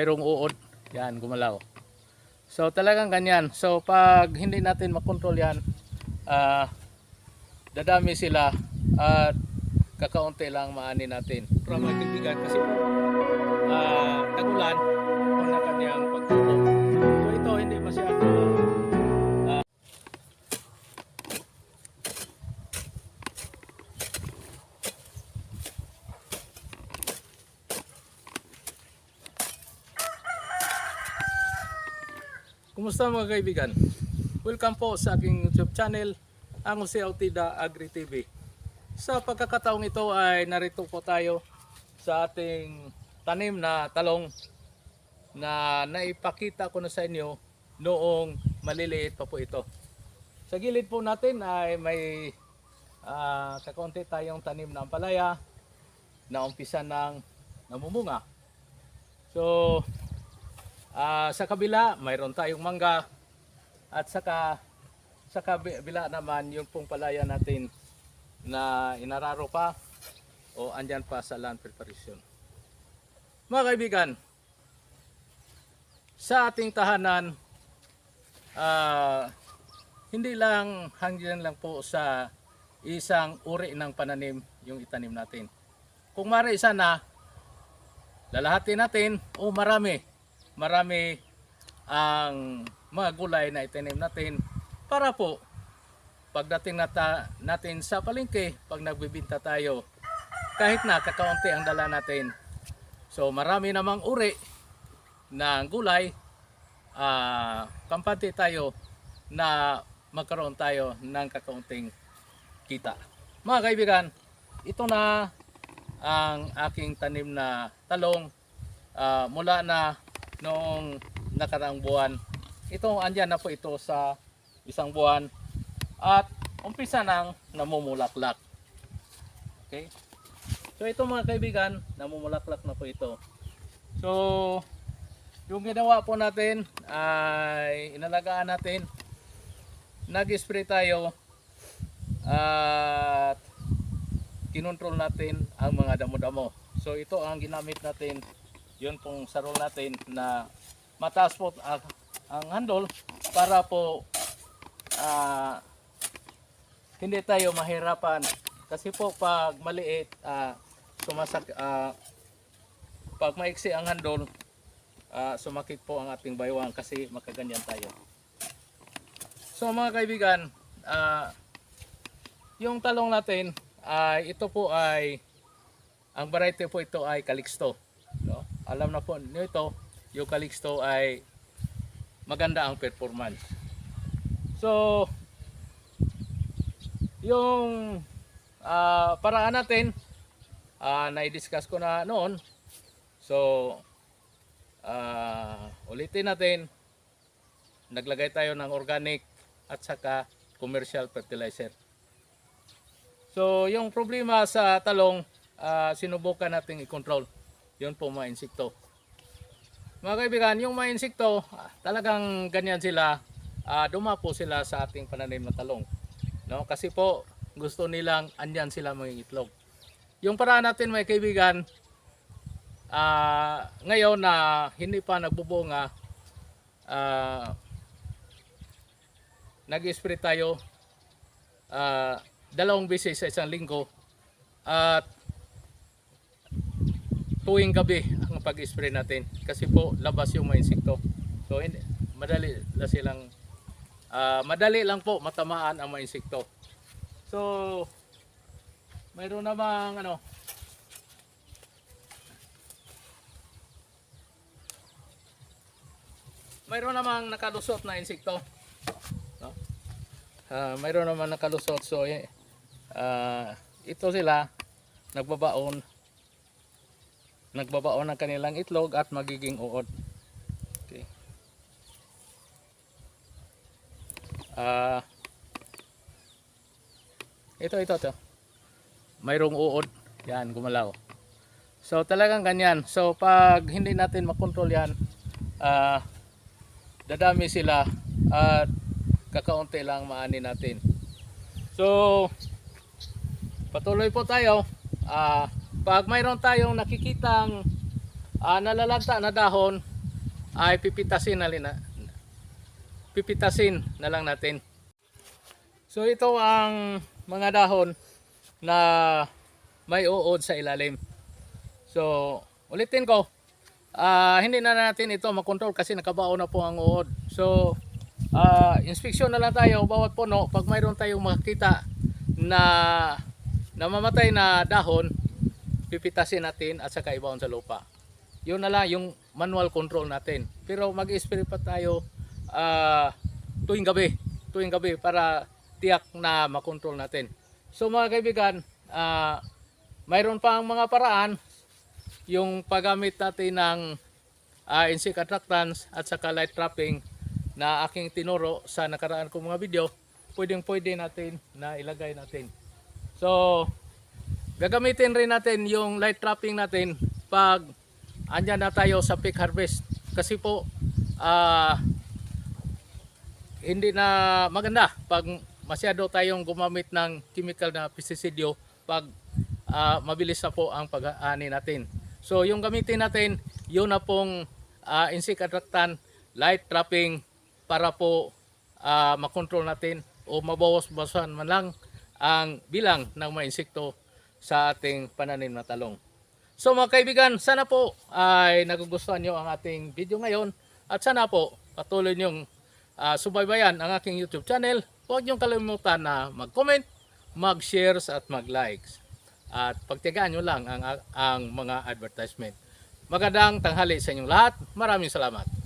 mayroong uod. Yan, gumalaw. So talagang ganyan. So pag hindi natin makontrol yan, ah, dadami sila at kakaunti lang maani natin. Para mga kaibigan kasi ah, tagulan Kumusta mga kaibigan? Welcome po sa aking YouTube channel, ang Jose Autida Agri TV. Sa pagkakataong ito ay narito po tayo sa ating tanim na talong na naipakita ko na sa inyo noong maliliit pa po ito. Sa gilid po natin ay may ah, kakaunti tayong tanim na ampalaya na umpisa ng namumunga. So, Ah, sa kabila, mayroon tayong mangga. At saka sa kabila naman yung pong palaya natin na inararo pa o andyan pa sa land preparation. Mga kaibigan, sa ating tahanan, ah, hindi lang hanggang lang po sa isang uri ng pananim yung itanim natin. Kung mara isa na, lalahatin natin o marami marami ang mga gulay na itanim natin para po pagdating nata, natin sa palengke pag nagbibinta tayo kahit na kakaunti ang dala natin. So marami namang uri ng gulay ah kampante tayo na magkaroon tayo ng kakaunting kita. Mga kaibigan ito na ang aking tanim na talong ah, mula na noong nakaraang buwan. Ito, andyan na po ito sa isang buwan. At umpisa nang namumulaklak. Okay? So ito mga kaibigan, namumulaklak na po ito. So, yung ginawa po natin ay inalagaan natin. Nag-spray tayo at kinontrol natin ang mga damo-damo. So ito ang ginamit natin yun pong sarol natin na mataas po ang, ang handle para po ah, hindi tayo mahirapan kasi po pag maliit ah, sumasak ah, pag maiksi ang handle ah, sumakit po ang ating baywang kasi makaganyan tayo so mga kaibigan ah, yung talong natin ay ito po ay ang variety po ito ay Calixto no? Alam na po niyo ito, yung Calixto ay maganda ang performance. So, yung ah, paraan natin, ah, na-discuss ko na noon. So, ah, ulitin natin, naglagay tayo ng organic at saka commercial fertilizer. So, yung problema sa talong, ah, sinubukan nating i-control yun po mga insekto. Mga kaibigan, yung mga insekto, ah, talagang ganyan sila, ah, dumapo sila sa ating pananim na talong. No? Kasi po, gusto nilang andyan sila mga itlog. Yung paraan natin mga kaibigan, ah, ngayon na hindi pa nagbubunga, ah, nag-spray tayo ah, dalawang beses sa isang linggo at tuwing gabi ang pag-spray natin kasi po labas yung mga insekto. So hindi, madali na silang ah, madali lang po matamaan ang mga insekto. So mayroon namang ano mayroon namang nakalusot na insekto. No? Ah, mayroon namang nakalusot so eh, ah, ito sila nagbabaon nagbabaon ng kanilang itlog at magiging uod. Okay. Ah. ito ito ito. Mayroong uod. Yan, gumalaw. So talagang ganyan. So pag hindi natin makontrol yan, ah dadami sila at kakaunti lang maani natin. So patuloy po tayo. Ah pag mayroon tayong nakikitang ah, nalalanta na dahon ay pipitasin na, na pipitasin na lang natin. So ito ang mga dahon na may uod sa ilalim. So ulitin ko, ah, hindi na natin ito makontrol kasi nakabao na po ang uod. So ah, inspeksyon na lang tayo bawat puno pag mayroon tayong makita na namamatay na dahon, pipitasin natin at saka ibaon sa lupa. Yun na lang yung manual control natin. Pero mag-spray pa tayo ah, tuwing gabi, tuwing gabi para tiyak na makontrol natin. So mga kaibigan, ah, mayroon pa ang mga paraan yung paggamit natin ng ah, insect attractants at saka light trapping na aking tinuro sa nakaraan kong mga video, pwedeng pwede natin na ilagay natin. So, gagamitin rin natin yung light trapping natin pag andyan na tayo sa peak harvest. Kasi po, ah, hindi na maganda pag masyado tayong gumamit ng chemical na pestisidyo pag ah, mabilis na po ang pag-aani natin. So yung gamitin natin, yun na pong ah, insect attractant, light trapping para po ah, makontrol natin o mabawas-bawasan man lang ang bilang ng mga insekto sa ating pananim na talong. So mga kaibigan, sana po ay nagugustuhan nyo ang ating video ngayon at sana po patuloy nyong ah, subaybayan ang aking YouTube channel. Huwag niyong kalimutan na mag-comment, mag-shares at mag-likes. At pagtigaan nyo lang ang, ang mga advertisement. Magandang tanghali sa inyong lahat. Maraming salamat.